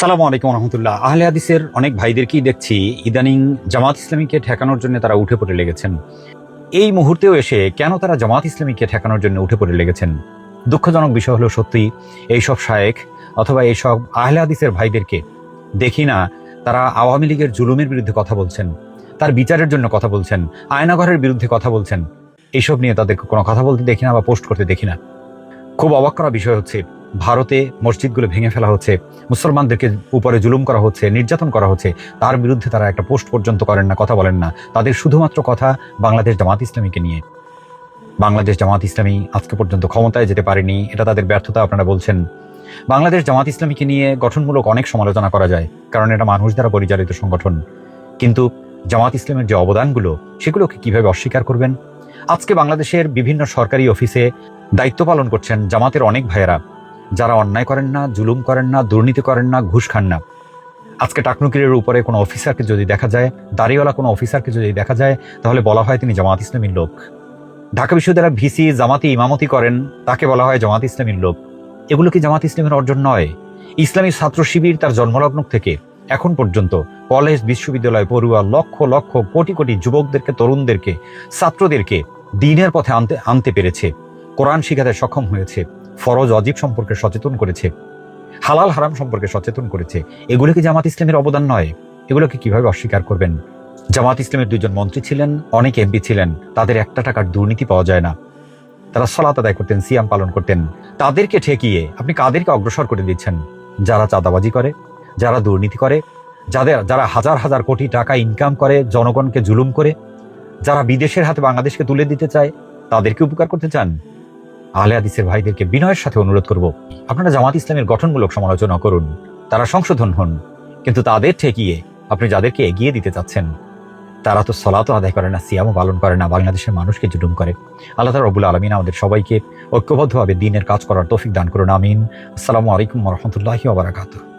আসসালামু আলাইকুম রহমতুল্লাহ আহলে হাদিসের অনেক ভাইদেরকেই দেখছি? ইদানিং জামাত ইসলামীকে ঠেকানোর জন্য তারা উঠে পড়ে লেগেছেন। এই মুহূর্তেও এসে কেন তারা জামাত ইসলামীকে ঠেকানোর জন্য উঠে পড়ে লেগেছেন? দুঃখজনক বিষয় হলো সত্যি এইসব শায়েক অথবা এইসব আহলে হাদিসের ভাইদেরকে দেখি না, তারা আওয়ামী লীগের জুলুমের বিরুদ্ধে কথা বলছেন, তার বিচারের জন্য কথা বলছেন, আয়নাঘরের বিরুদ্ধে কথা বলছেন। এইসব নিয়ে তাদের কোনো কথা বলতে দেখি না বা পোস্ট করতে দেখি না। খুব অবাক করা বিষয় হচ্ছে ভারতে মসজিদগুলো ভেঙে ফেলা হচ্ছে, মুসলমানদেরকে উপরে জুলুম করা হচ্ছে, নির্যাতন করা হচ্ছে, তার বিরুদ্ধে তারা একটা পোস্ট পর্যন্ত করেন না, কথা বলেন না। তাদের শুধুমাত্র কথা বাংলাদেশ জামাত ইসলামীকে নিয়ে। বাংলাদেশ জামাত ইসলামী আজকে পর্যন্ত ক্ষমতায় যেতে পারেনি, এটা তাদের ব্যর্থতা, আপনারা বলছেন। বাংলাদেশ জামাত ইসলামীকে নিয়ে গঠনমূলক অনেক সমালোচনা করা যায়, কারণ এটা মানুষ দ্বারা পরিচালিত সংগঠন। কিন্তু জামাত ইসলামের যে অবদানগুলো, সেগুলোকে কীভাবে অস্বীকার করবেন? আজকে বাংলাদেশের বিভিন্ন সরকারি অফিসে দায়িত্ব পালন করছেন জামাতের অনেক ভাইয়েরা। যারা অন্যায় করেন না, জুলুম করেন না, দুর্নীতি করেন না, ঘুষ খান না। আজকে টাকনুকিরের উপরে কোনো অফিসারকে যদি দেখা যায়, দাড়িওয়ালা কোনো অফিসারকে যদি দেখা যায়, তাহলে বলা হয় তিনি জামাত ইসলামীর লোক। ঢাকা বিশ্ববিদ্যালয়ের ভিসি জামাতি ইমামতি করেন, তাকে বলা হয় জামাত ইসলামীর লোক। এগুলো কি জামাত ইসলামের অর্জন নয়? ইসলামী ছাত্র শিবির তার জন্মলগ্ন থেকে এখন পর্যন্ত কলেজ, বিশ্ববিদ্যালয়, পড়ুয়া, লক্ষ লক্ষ, কোটি কোটি যুবকদেরকে, তরুণদেরকে, ছাত্রদেরকে দিনের পথে আনতে আনতে পেরেছে। কোরআন শিখাতে সক্ষম হয়েছে। ফরজ অজীব সম্পর্কে সচেতন করেছে, হালাল হারাম সম্পর্কে সচেতন করেছে। এগুলো কি জামাত ইসলামের অবদান নয়? এগুলোকে কীভাবে অস্বীকার করবেন? জামাত ইসলামের দুজন মন্ত্রী ছিলেন, অনেক এমপি ছিলেন, তাদের একটা টাকার দুর্নীতি পাওয়া যায় না। তারা সলাত আদায় করতেন, সিয়াম পালন করতেন। তাদেরকে ঠেকিয়ে আপনি কাদেরকে অগ্রসর করে দিচ্ছেন? যারা চাঁদাবাজি করে, যারা দুর্নীতি করে, যাদের, যারা হাজার হাজার কোটি টাকা ইনকাম করে, জনগণকে জুলুম করে, যারা বিদেশের হাতে বাংলাদেশকে তুলে দিতে চায়, তাদেরকে উপকার করতে চান? আহলে হাদিসের ভাইদেরকে বিনয়ের সাথে অনুরোধ করব, আপনারা জামাত ইসলামের গঠনমূলক সমালোচনা করুন, তারা সংশোধন হন, কিন্তু তাদের ঠেকিয়ে আপনি যাদেরকে এগিয়ে দিতে চাচ্ছেন, তারা তো সলাতও আদায় করে না সিয়ামও পালন করে না, বাংলাদেশের মানুষকে জুলুম করে। আল্লাহ রবুল আলমিন আমাদের সবাইকে ঐক্যবদ্ধভাবে দিনের কাজ করার তৌফিক দান করুন, আমিন। আসসালামু আলাইকুম রহমতুল্লাহি ওবরাকাতুহ